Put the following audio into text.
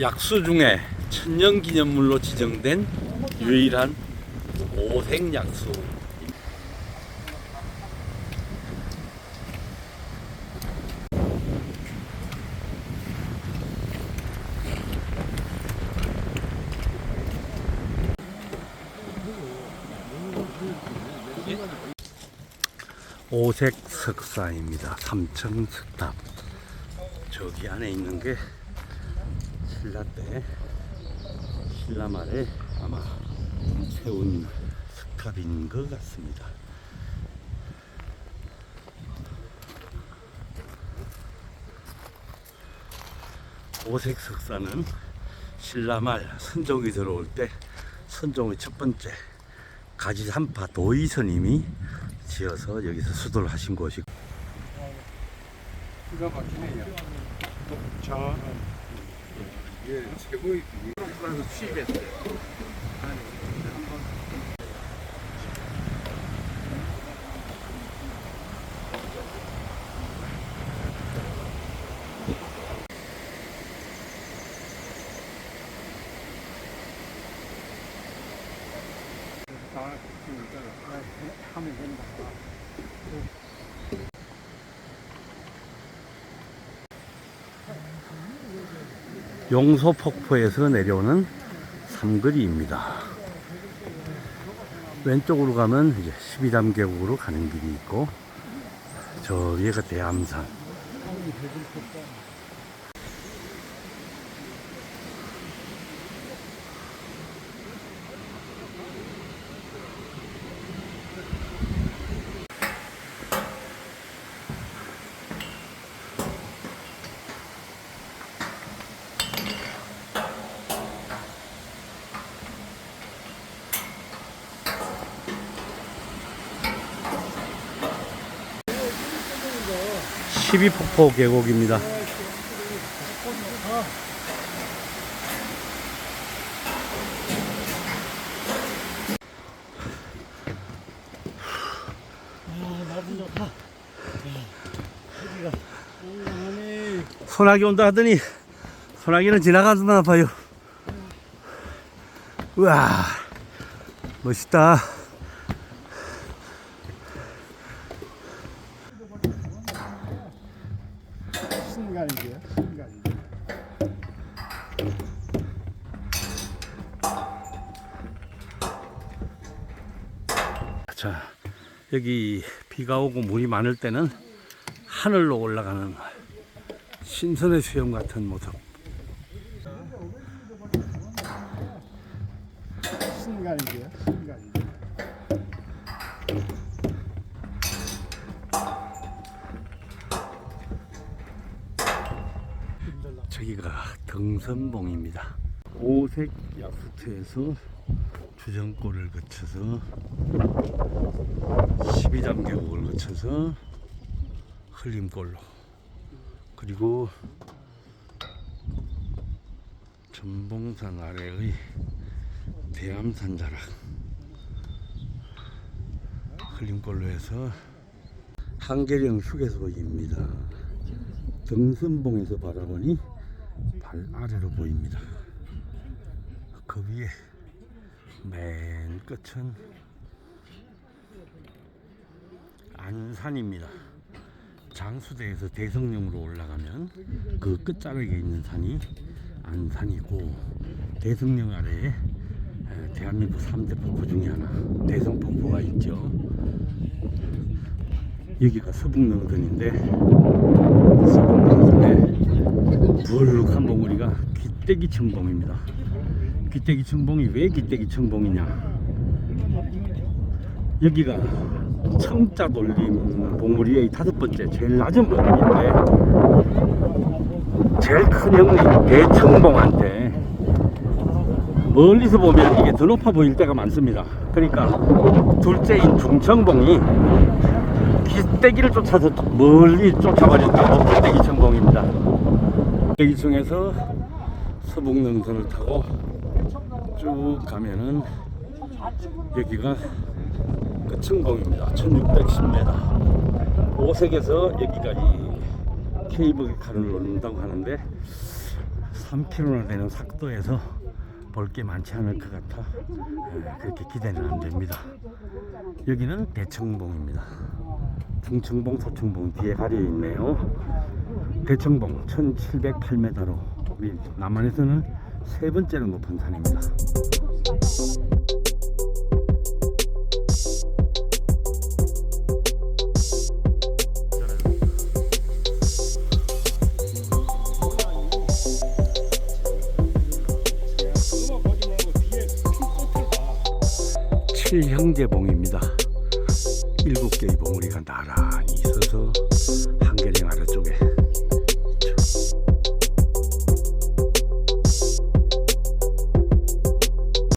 약수 중에 천년기념물로 지정된 유일한 오색 약수. 오색 석사입니다. 삼층 석탑. 저기 안에 있는 게 신라 때 신라 말에 아마 세운 석탑인 것 같습니다. 오색 석사는 신라 말 선종이 들어올 때 선종의 첫 번째 가지 한파 도의선님이 지어서 여기서 수도를 하신 곳이고 기가 막히네요. 저 이게 최고의 프랑스 수입했어요. 다 지금 있잖아. 하면 된다. 용소 폭포에서 내려오는 삼거리입니다. 왼쪽으로 가면 이제 12담 계곡으로 가는 길이 있고 저 위에가 대암산. 십이폭포 계곡입니다. 소나기 온다 하더니 소나기는 지나가나 봐요. 우와 멋있다. 순간이죠. 순간이죠. 자, 여기 비가 오고 물이 많을 때는 하늘로 올라가는 신선의 수염 같은 모습. 순간이죠. 순간이 저기가 등선봉입니다. 오색 야쿠트에서 주정골을 거쳐서 12담 계곡을 거쳐서 흘림골로 그리고 전봉산 아래의 대암산 자락 흘림골로 해서 한계령 휴게소입니다. 등선봉에서 바라보니 발 아래로 보입니다. 그 위에 맨 끝은 안산입니다. 장수대에서 대성령으로 올라가면 그 끝자락에 있는 산이 안산이고 대성령 아래에 에, 대한민국 3대 폭포 중에 하나 대성폭포가 있죠. 여기가 서북능선인데 서북능선에 부룩한 봉우리가 귀때기 청봉입니다. 귀때기 청봉이 왜 귀때기 청봉이냐? 여기가 청자 돌림 봉우리의 다섯 번째 제일 낮은 봉우리인데 제일 큰 형님 대청봉한테 멀리서 보면 이게 더 높아 보일 때가 많습니다. 그러니까 둘째인 중청봉이 귀때기를 쫓아서 멀리 쫓아버렸다고 귀때기 청봉입니다. 귀때기 중에서 서북능선을 타고 쭉 가면은 여기가 끝층봉입니다. 1610m. 오색에서 여기까지 케이블카를 놓는다고 하는데 3km나 되는 sak도에서 볼 게 많지 않을 것 같아 에, 그렇게 기대는 안 됩니다. 여기는 대청봉입니다. 중청봉, 서청봉 뒤에 가려 있네요. 대청봉 1708m로 우리 남한에서는 세 번째로 높은 산입니다. 칠형제봉입니다. 일곱 개의 봉우리가 나란히 있어서